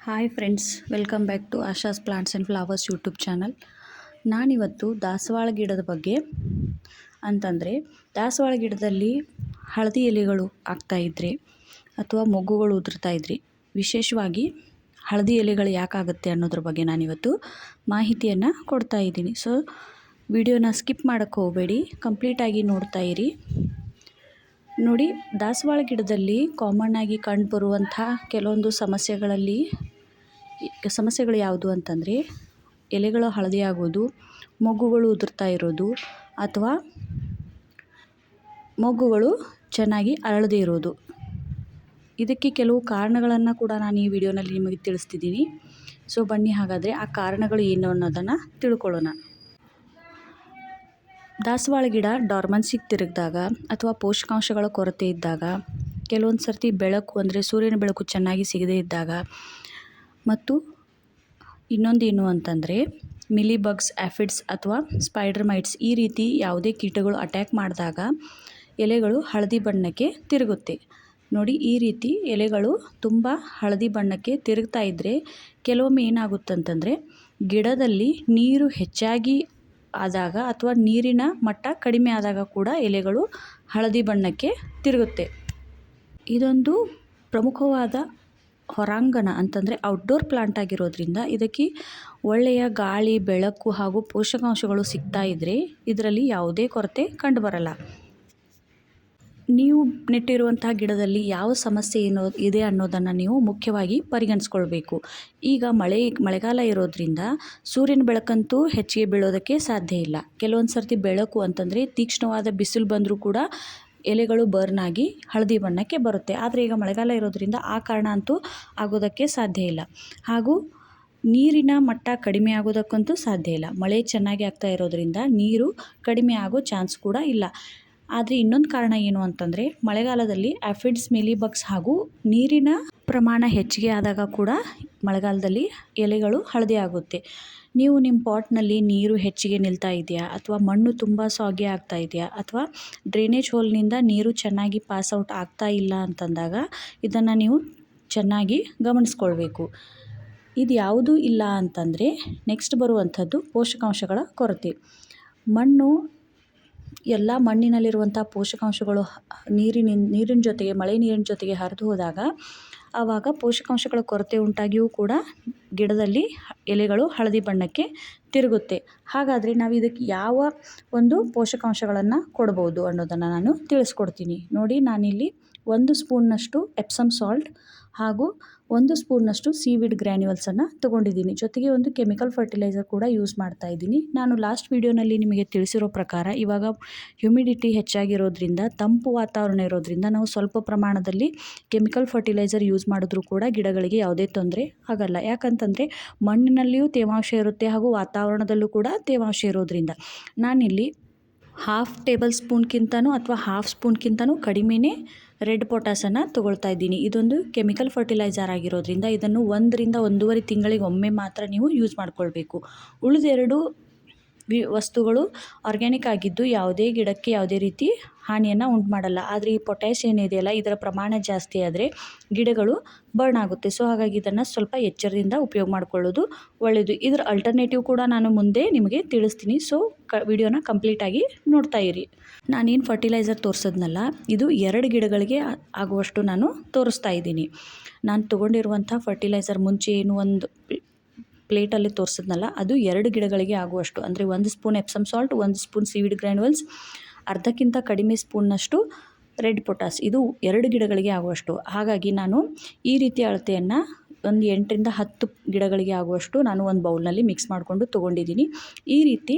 Hi friends, welcome back to Asha's plants and flowers YouTube channel. ನಾನಿವತ್ತು ದಾಸವಾಳ ಗಿಡದ ಬಗ್ಗೆ ಅಂತಂದರೆ, ದಾಸವಾಳ ಗಿಡದಲ್ಲಿ ಹಳದಿ ಎಲೆಗಳು ಆಗ್ತಾ ಇದ್ದರೆ ಅಥವಾ ಮೊಗ್ಗುಗಳು ಉದುರ್ತಾ ಇದ್ರಿ ವಿಶೇಷವಾಗಿ ಹಳದಿ ಎಲೆಗಳು ಯಾಕಾಗುತ್ತೆ ಅನ್ನೋದ್ರ ಬಗ್ಗೆ ನಾನಿವತ್ತು ಮಾಹಿತಿಯನ್ನು ಕೊಡ್ತಾ ಇದ್ದೀನಿ. ಸೊ ವಿಡಿಯೋನ ಸ್ಕಿಪ್ ಮಾಡೋಕ್ಕೆ ಹೋಗಬೇಡಿ ಕಂಪ್ಲೀಟಾಗಿ ನೋಡ್ತಾ ಇರಿ. ನೋಡಿ, ದಾಸವಾಳ ಗಿಡದಲ್ಲಿ ಕಾಮನ್ ಆಗಿ ಕಂಡುಬರುವಂಥ ಕೆಲವೊಂದು ಸಮಸ್ಯೆಗಳಲ್ಲಿ ಸಮಸ್ಯೆಗಳು ಯಾವುದು ಅಂತಂದರೆ, ಎಲೆಗಳು ಹಳದಿ ಆಗೋದು ಮೊಗ್ಗುಗಳು ಉದುರ್ತಾ ಇರೋದು, ಅಥವಾ ಮೊಗ್ಗುಗಳು ಚೆನ್ನಾಗಿ ಅರಳದೇ ಇರೋದು. ಇದಕ್ಕೆ ಕೆಲವು ಕಾರಣಗಳನ್ನು ಕೂಡ ನಾನು ಈ ವಿಡಿಯೋನಲ್ಲಿ ನಿಮಗೆ ತಿಳಿಸ್ತಿದ್ದೀನಿ. ಸೊ, ಬನ್ನಿ ಹಾಗಾದರೆ ಆ ಕಾರಣಗಳು ಏನು ಅನ್ನೋದನ್ನು ತಿಳ್ಕೊಳ್ಳೋಣ. ದಾಸವಾಳ ಗಿಡ ಡಾರ್ಮನ್ಸಿಗೆ ತಿರುಗಿದಾಗ ಅಥವಾ ಪೋಷಕಾಂಶಗಳ ಕೊರತೆ ಇದ್ದಾಗ ಕೆಲವೊಂದು ಸರ್ತಿ ಬೆಳಕು ಅಂದರೆ ಸೂರ್ಯನ ಬೆಳಕು ಚೆನ್ನಾಗಿ ಸಿಗದೇ ಇದ್ದಾಗ ಮತ್ತು ಇನ್ನೊಂದೇನು ಅಂತಂದರೆ ಮಿಲಿಬಗ್ಸ್ ಆ್ಯಫಿಡ್ಸ್ ಅಥವಾ ಸ್ಪೈಡರ್ ಮೈಟ್ಸ್ ಈ ರೀತಿ ಯಾವುದೇ ಕೀಟಗಳು ಅಟ್ಯಾಕ್ ಮಾಡಿದಾಗ ಎಲೆಗಳು ಹಳದಿ ಬಣ್ಣಕ್ಕೆ ತಿರುಗುತ್ತೆ. ನೋಡಿ, ಈ ರೀತಿ ಎಲೆಗಳು ತುಂಬ ಹಳದಿ ಬಣ್ಣಕ್ಕೆ ತಿರುಗ್ತಾ ಇದ್ದರೆ ಕೆಲವೊಮ್ಮೆ ಏನಾಗುತ್ತಂತಂದರೆ ಗಿಡದಲ್ಲಿ ನೀರು ಹೆಚ್ಚಾಗಿ ಆದಾಗ ಅಥವಾ ನೀರಿನ ಮಟ್ಟ ಕಡಿಮೆ ಆದಾಗ ಕೂಡ ಎಲೆಗಳು ಹಳದಿ ಬಣ್ಣಕ್ಕೆ ತಿರುಗುತ್ತೆ. ಇದೊಂದು ಪ್ರಮುಖವಾದ ಹೊರಾಂಗಣ ಅಂತಂದರೆ ಔಟ್ಡೋರ್ ಪ್ಲಾಂಟ್ ಆಗಿರೋದ್ರಿಂದ ಇದಕ್ಕೆ ಒಳ್ಳೆಯ ಗಾಳಿ, ಬೆಳಕು ಹಾಗೂ ಪೋಷಕಾಂಶಗಳು ಸಿಗ್ತಾ ಇದ್ದರೆ ಇದರಲ್ಲಿ ಯಾವುದೇ ಕೊರತೆ ಕಂಡುಬರಲ್ಲ ನೀವು ನೆಟ್ಟಿರುವಂತಹ ಗಿಡದಲ್ಲಿ ಯಾವ ಸಮಸ್ಯೆ ಏನೋ ಇದೆ ಅನ್ನೋದನ್ನು ನೀವು ಮುಖ್ಯವಾಗಿ ಪರಿಗಣಿಸ್ಕೊಳ್ಬೇಕು. ಈಗ ಮಳೆ, ಮಳೆಗಾಲ ಇರೋದ್ರಿಂದ ಸೂರ್ಯನ ಬೆಳಕಂತೂ ಹೆಚ್ಚಿಗೆ ಬೀಳೋದಕ್ಕೆ ಸಾಧ್ಯ ಇಲ್ಲ. ಕೆಲವೊಂದು ಸರ್ತಿ ಬೆಳಕು ಅಂತಂದರೆ ತೀಕ್ಷ್ಣವಾದ ಬಿಸಿಲು ಬಂದರೂ ಕೂಡ ಎಲೆಗಳು ಬರ್ನ್ ಆಗಿ ಹಳದಿ ಬಣ್ಣಕ್ಕೆ ಬರುತ್ತೆ. ಆದರೆ ಈಗ ಮಳೆಗಾಲ ಇರೋದರಿಂದ ಆ ಕಾರಣ ಅಂತೂ ಆಗೋದಕ್ಕೆ ಸಾಧ್ಯ ಇಲ್ಲ. ಹಾಗೂ ನೀರಿನ ಮಟ್ಟ ಕಡಿಮೆ ಆಗೋದಕ್ಕಂತೂ ಸಾಧ್ಯ ಇಲ್ಲ. ಮಳೆ ಚೆನ್ನಾಗಿ ಆಗ್ತಾ ಇರೋದರಿಂದ ನೀರು ಕಡಿಮೆ ಆಗೋ ಚಾನ್ಸ್ ಕೂಡ ಇಲ್ಲ. ಆದರೆ ಇನ್ನೊಂದು ಕಾರಣ ಏನು ಅಂತಂದರೆ, ಮಳೆಗಾಲದಲ್ಲಿ ಆಫಿಡ್ಸ್, ಮಿಲಿಬಗ್ಸ್ ಹಾಗೂ ನೀರಿನ ಪ್ರಮಾಣ ಹೆಚ್ಚಿಗೆ ಆದಾಗ ಕೂಡ ಮಳೆಗಾಲದಲ್ಲಿ ಎಲೆಗಳು ಹಳದಿ ಆಗುತ್ತೆ. ನೀವು ನಿಮ್ಮ ಪಾಟ್ನಲ್ಲಿ ನೀರು ಹೆಚ್ಚಿಗೆ ನಿಲ್ತಾ ಇದೆಯಾ? ಅಥವಾ ಮಣ್ಣು ತುಂಬ ಸಾಗಿ ಆಗ್ತಾ ಇದೆಯಾ? ಅಥವಾ ಡ್ರೈನೇಜ್ ಹೋಲ್ನಿಂದ ನೀರು ಚೆನ್ನಾಗಿ ಪಾಸ್ ಔಟ್ ಆಗ್ತಾ ಇಲ್ಲ ಅಂತಂದಾಗ ಇದನ್ನು ನೀವು ಚೆನ್ನಾಗಿ ಗಮನಿಸ್ಕೊಳ್ಬೇಕು. ಇದು ಯಾವುದೂ ಇಲ್ಲ ಅಂತಂದರೆ ನೆಕ್ಸ್ಟ್ ಬರುವಂಥದ್ದು ಪೋಷಕಾಂಶಗಳ ಕೊರತೆ. ಮಣ್ಣು, ಎಲ್ಲ ಮಣ್ಣಿನಲ್ಲಿರುವಂಥ ಪೋಷಕಾಂಶಗಳು ನೀರಿನ ನೀರಿನ ಜೊತೆಗೆ, ಮಳೆ ನೀರಿನ ಜೊತೆಗೆ ಹರಿದು ಹೋದಾಗ ಆವಾಗ ಪೋಷಕಾಂಶಗಳ ಕೊರತೆ ಉಂಟಾಗಿಯೂ ಕೂಡ ಗಿಡದಲ್ಲಿ ಎಲೆಗಳು ಹಳದಿ ಬಣ್ಣಕ್ಕೆ ತಿರುಗುತ್ತೆ. ಹಾಗಾದರೆ ನಾವು ಇದಕ್ಕೆ ಯಾವ ಒಂದು ಪೋಷಕಾಂಶಗಳನ್ನು ಕೊಡ್ಬೋದು ಅನ್ನೋದನ್ನು ನಾನು ತಿಳಿಸ್ಕೊಡ್ತೀನಿ. ನೋಡಿ, ನಾನಿಲ್ಲಿ ಒಂದು ಸ್ಪೂನ್ನಷ್ಟು ಎಪ್ಸಮ್ ಸಾಲ್ಟ್ ಹಾಗೂ ಒಂದು ಸ್ಪೂನ್ನಷ್ಟು ಸೀವಿಡ್ ಗ್ರ್ಯಾನ್ಯುವಲ್ಸನ್ನು ತೊಗೊಂಡಿದ್ದೀನಿ. ಜೊತೆಗೆ ಒಂದು ಕೆಮಿಕಲ್ ಫರ್ಟಿಲೈಸರ್ ಕೂಡ ಯೂಸ್ ಮಾಡ್ತಾ ಇದ್ದೀನಿ. ನಾನು ಲಾಸ್ಟ್ ವೀಡಿಯೋನಲ್ಲಿ ನಿಮಗೆ ತಿಳಿಸಿರೋ ಪ್ರಕಾರ ಇವಾಗ ಹ್ಯುಮಿಡಿಟಿ ಹೆಚ್ಚಾಗಿರೋದ್ರಿಂದ, ತಂಪು ವಾತಾವರಣ ಇರೋದ್ರಿಂದ ನಾವು ಸ್ವಲ್ಪ ಪ್ರಮಾಣದಲ್ಲಿ ಕೆಮಿಕಲ್ ಫರ್ಟಿಲೈಸರ್ ಯೂಸ್ ಮಾಡಿದ್ರೂ ಕೂಡ ಗಿಡಗಳಿಗೆ ಯಾವುದೇ ತೊಂದರೆ ಆಗಲ್ಲ. ಯಾಕಂತಂದರೆ ಮಣ್ಣಿನಲ್ಲಿಯೂ ತೇವಾಂಶ ಇರುತ್ತೆ ಹಾಗೂ ವಾತಾವರಣದಲ್ಲೂ ಕೂಡ ತೇವಾಂಶ ಇರೋದ್ರಿಂದ. ನಾನಿಲ್ಲಿ ಹಾಫ್ ಟೇಬಲ್ ಸ್ಪೂನ್ಗಿಂತನೂ ಅಥವಾ ಹಾಫ್ ಸ್ಪೂನ್ಗಿಂತನೂ ಕಡಿಮೆನೇ ರೆಡ್ ಪೊಟ್ಯಾಸನ್ನು ತೊಗೊಳ್ತಾ ಇದ್ದೀನಿ. ಇದೊಂದು ಕೆಮಿಕಲ್ ಫರ್ಟಿಲೈಸರ್ ಆಗಿರೋದ್ರಿಂದ ಇದನ್ನು ಒಂದರಿಂದ ಒಂದೂವರೆ ತಿಂಗಳಿಗೆ ಒಮ್ಮೆ ಮಾತ್ರ ನೀವು ಯೂಸ್ ಮಾಡ್ಕೊಳ್ಬೇಕು. ಉಳಿದೆರಡು ವಿ ವಸ್ತುಗಳು ಆರ್ಗ್ಯಾನಿಕ್ ಆಗಿದ್ದು ಯಾವುದೇ ಗಿಡಕ್ಕೆ ಯಾವುದೇ ರೀತಿ ಹಾನಿಯನ್ನು ಉಂಟು ಮಾಡಲ್ಲ ಆದರೆ ಈ ಪೊಟ್ಯಾಷ್ ಏನಿದೆಯಲ್ಲ, ಇದರ ಪ್ರಮಾಣ ಜಾಸ್ತಿ ಆದರೆ ಗಿಡಗಳು ಬರ್ನ್ ಆಗುತ್ತೆ. ಸೊ ಹಾಗಾಗಿ ಇದನ್ನು ಸ್ವಲ್ಪ ಎಚ್ಚರದಿಂದ ಉಪಯೋಗ ಮಾಡಿಕೊಳ್ಳೋದು ಒಳ್ಳೆಯದು ಇದರ ಅಲ್ಟರ್ನೇಟಿವ್ ಕೂಡ ನಾನು ಮುಂದೆ ನಿಮಗೆ ತಿಳಿಸ್ತೀನಿ. ಸೊ ಕ ವಿಡಿಯೋನ ಕಂಪ್ಲೀಟಾಗಿ ನೋಡ್ತಾ ಇರಿ. ನಾನೇನು ಫರ್ಟಿಲೈಸರ್ ತೋರಿಸೋದ್ನಲ್ಲ, ಇದು ಎರಡು ಗಿಡಗಳಿಗೆ ಆಗುವಷ್ಟು ನಾನು ತೋರಿಸ್ತಾ ಇದ್ದೀನಿ. ನಾನು ತೊಗೊಂಡಿರುವಂಥ ಫರ್ಟಿಲೈಸರ್ ಮುಂಚೆ ಏನು ಒಂದು ಪ್ಲೇಟಲ್ಲಿ ತೋರಿಸಿದ್ನಲ್ಲ, ಅದು ಎರಡು ಗಿಡಗಳಿಗೆ ಆಗುವಷ್ಟು. ಅಂದರೆ ಒಂದು ಸ್ಪೂನ್ ಎಪ್ಸಮ್ ಸಾಲ್ಟ್ ಒಂದು ಸ್ಪೂನ್ ಸೀವಿಡ್ ಗ್ರ್ಯಾನ್ಯುವಲ್ಸ್ ಅರ್ಧಕ್ಕಿಂತ ಕಡಿಮೆ ಸ್ಪೂನ್ನಷ್ಟು ರೆಡ್ ಪೊಟಾಸ್ ಇದು ಎರಡು ಗಿಡಗಳಿಗೆ ಆಗುವಷ್ಟು. ಹಾಗಾಗಿ ನಾನು ಈ ರೀತಿ ಅಳತೆಯನ್ನು ಒಂದು ಎಂಟರಿಂದ ಹತ್ತು ಗಿಡಗಳಿಗೆ ಆಗುವಷ್ಟು ನಾನು ಒಂದು ಬೌಲ್ನಲ್ಲಿ ಮಿಕ್ಸ್ ಮಾಡಿಕೊಂಡು ತೊಗೊಂಡಿದ್ದೀನಿ. ಈ ರೀತಿ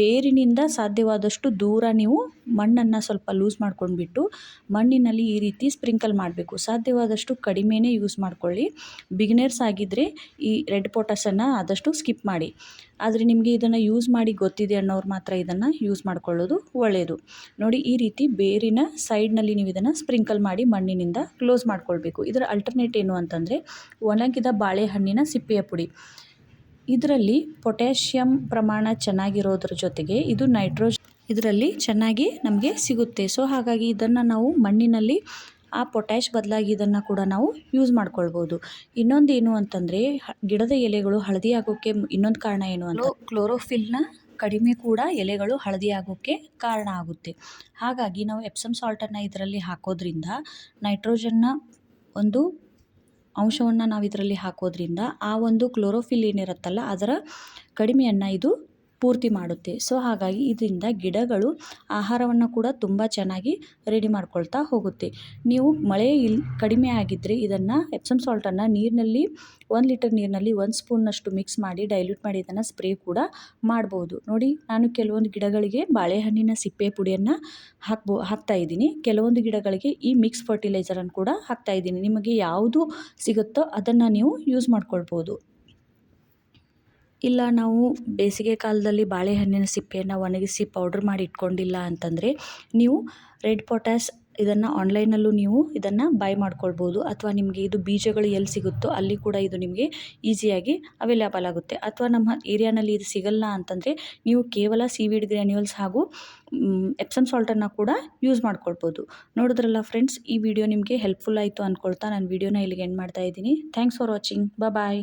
ಬೇರಿನಿಂದ ಸಾಧ್ಯವಾದಷ್ಟು ದೂರ ನೀವು ಮಣ್ಣನ್ನು ಸ್ವಲ್ಪ ಲೂಸ್ ಮಾಡ್ಕೊಂಡ್ಬಿಟ್ಟು ಮಣ್ಣಿನಲ್ಲಿ ಈ ರೀತಿ ಸ್ಪ್ರಿಂಕಲ್ ಮಾಡಬೇಕು. ಸಾಧ್ಯವಾದಷ್ಟು ಕಡಿಮೆನೇ ಯೂಸ್ ಮಾಡ್ಕೊಳ್ಳಿ. ಬಿಗಿನರ್ಸ್ ಆಗಿದ್ದರೆ ಈ ರೆಡ್ ಪೊಟಾಸನ್ನು ಆದಷ್ಟು ಸ್ಕಿಪ್ ಮಾಡಿ. ಆದರೆ ನಿಮಗೆ ಇದನ್ನು ಯೂಸ್ ಮಾಡಿ ಗೊತ್ತಿದೆ ಅನ್ನೋರು ಮಾತ್ರ ಇದನ್ನು ಯೂಸ್ ಮಾಡ್ಕೊಳ್ಳೋದು ಒಳ್ಳೆಯದು. ನೋಡಿ, ಈ ರೀತಿ ಬೇರಿನ ಸೈಡ್ನಲ್ಲಿ ನೀವು ಇದನ್ನು ಸ್ಪ್ರಿಂಕಲ್ ಮಾಡಿ ಮಣ್ಣಿನಿಂದ ಕ್ಲೋಸ್ ಮಾಡ್ಕೊಳ್ಬೇಕು. ಇದರ ಅಲ್ಟರ್ನೇಟ್ ಏನು ಅಂತಂದರೆ ಒಣಗಿದ ಬಾಳೆಹಣ್ಣಿನ ಸಿಪ್ಪೆಯ ಪುಡಿ. ಇದರಲ್ಲಿ ಪೊಟ್ಯಾಷಿಯಂ ಪ್ರಮಾಣ ಚೆನ್ನಾಗಿರೋದ್ರ ಜೊತೆಗೆ ಇದು ನೈಟ್ರೋಜ್, ಇದರಲ್ಲಿ ಚೆನ್ನಾಗಿ ನಮಗೆ ಸಿಗುತ್ತೆ. ಸೊ, ಹಾಗಾಗಿ ಇದನ್ನು ನಾವು ಮಣ್ಣಿನಲ್ಲಿ ಆ ಪೊಟ್ಯಾಶ್ ಬದಲಾಗಿ ಇದನ್ನು ಕೂಡ ನಾವು ಯೂಸ್ ಮಾಡ್ಕೊಳ್ಬೋದು. ಏನು ಅಂತಂದರೆ, ಗಿಡದ ಎಲೆಗಳು ಹಳದಿ ಆಗೋಕ್ಕೆ ಇನ್ನೊಂದು ಕಾರಣ ಏನು ಅಂತ? ಕ್ಲೋರೋಫಿಲ್ನ ಕಡಿಮೆ ಕೂಡ ಎಲೆಗಳು ಹಳದಿ ಆಗೋಕ್ಕೆ ಕಾರಣ ಆಗುತ್ತೆ. ಹಾಗಾಗಿ ನಾವು ಎಪ್ಸಮ್ ಸಾಲ್ಟನ್ನು ಇದರಲ್ಲಿ ಹಾಕೋದ್ರಿಂದ ನೈಟ್ರೋಜನ್ನ ಒಂದು ಅಂಶವನ್ನು ನಾವು ಇದರಲ್ಲಿ ಹಾಕೋದ್ರಿಂದ ಆ ಒಂದು ಕ್ಲೋರೋಫಿಲ್ ಏನಿರುತ್ತಲ್ಲ ಅದರ ಕಡಿಮೆಯನ್ನು ಇದು ಪೂರ್ತಿ ಮಾಡುತ್ತೆ. ಸೊ ಹಾಗಾಗಿ ಇದರಿಂದ ಗಿಡಗಳು ಆಹಾರವನ್ನು ಕೂಡ ತುಂಬ ಚೆನ್ನಾಗಿ ರೆಡಿ ಮಾಡ್ಕೊಳ್ತಾ ಹೋಗುತ್ತೆ. ನೀವು ಮಳೆ ಇಲ್ಲಿ ಕಡಿಮೆ ಆಗಿದ್ದರೆ ಇದನ್ನು ಎಪ್ಸಮ್ ಸಾಲ್ಟನ್ನು ನೀರಿನಲ್ಲಿ, ಒಂದು ಲೀಟರ್ ನೀರಿನಲ್ಲಿ ಒಂದು ಸ್ಪೂನ್ನಷ್ಟು ಮಿಕ್ಸ್ ಮಾಡಿ ಡೈಲ್ಯೂಟ್ ಮಾಡಿ ಇದನ್ನು ಸ್ಪ್ರೇ ಕೂಡ ಮಾಡ್ಬೋದು. ನೋಡಿ, ನಾನು ಕೆಲವೊಂದು ಗಿಡಗಳಿಗೆ ಬಾಳೆಹಣ್ಣಿನ ಸಿಪ್ಪೆ ಪುಡಿಯನ್ನು ಹಾಕ್ಬೋ, ಹಾಕ್ತಾ ಇದ್ದೀನಿ. ಕೆಲವೊಂದು ಗಿಡಗಳಿಗೆ ಈ ಮಿಕ್ಸ್ ಫರ್ಟಿಲೈಸರನ್ನು ಕೂಡ ಹಾಕ್ತಾ ಇದ್ದೀನಿ. ನಿಮಗೆ ಯಾವುದು ಸಿಗುತ್ತೋ ಅದನ್ನು ನೀವು ಯೂಸ್ ಮಾಡ್ಕೊಳ್ಬೋದು. ಇಲ್ಲ ನಾವು ಬೇಸಿಗೆ ಕಾಲದಲ್ಲಿ ಬಾಳೆಹಣ್ಣಿನ ಸಿಪ್ಪೆಯನ್ನು ಒಣಗಿಸಿ ಪೌಡ್ರ್ ಮಾಡಿ ಇಟ್ಕೊಂಡಿಲ್ಲ ಅಂತಂದರೆ ನೀವು ರೆಡ್ ಪೊಟ್ಯಾಸ್ ಇದನ್ನು ಆನ್ಲೈನಲ್ಲೂ ನೀವು ಇದನ್ನು ಬೈ ಮಾಡ್ಕೊಳ್ಬೋದು. ಅಥವಾ ನಿಮಗೆ ಇದು ಬೀಜಗಳು ಎಲ್ಲಿ ಸಿಗುತ್ತೋ ಅಲ್ಲಿ ಕೂಡ ಇದು ನಿಮಗೆ ಈಸಿಯಾಗಿ ಅವೈಲೇಬಲ್ ಆಗುತ್ತೆ. ಅಥವಾ ನಮ್ಮ ಏರಿಯಾನಲ್ಲಿ ಇದು ಸಿಗಲ್ಲ ಅಂತಂದರೆ ನೀವು ಕೇವಲ ಸೀವೀಡ್ ಗ್ರ್ಯಾನ್ಯೂಲ್ಸ್ ಹಾಗೂ ಎಪ್ಸಮ್ ಸಾಲ್ಟನ್ನು ಕೂಡ ಯೂಸ್ ಮಾಡ್ಕೊಳ್ಬೋದು. ನೋಡಿದ್ರಲ್ಲ ಫ್ರೆಂಡ್ಸ್ ಈ ವಿಡಿಯೋ ನಿಮಗೆ ಹೆಲ್ಪ್ಫುಲ್ ಆಯಿತು ಅಂದ್ಕೊಳ್ತಾ ನಾನು ವಿಡಿಯೋನ ಇಲ್ಲಿಗೆ ಎಂಡ್ ಮಾಡ್ತಾ ಇದ್ದೀನಿ. Thanks for watching bye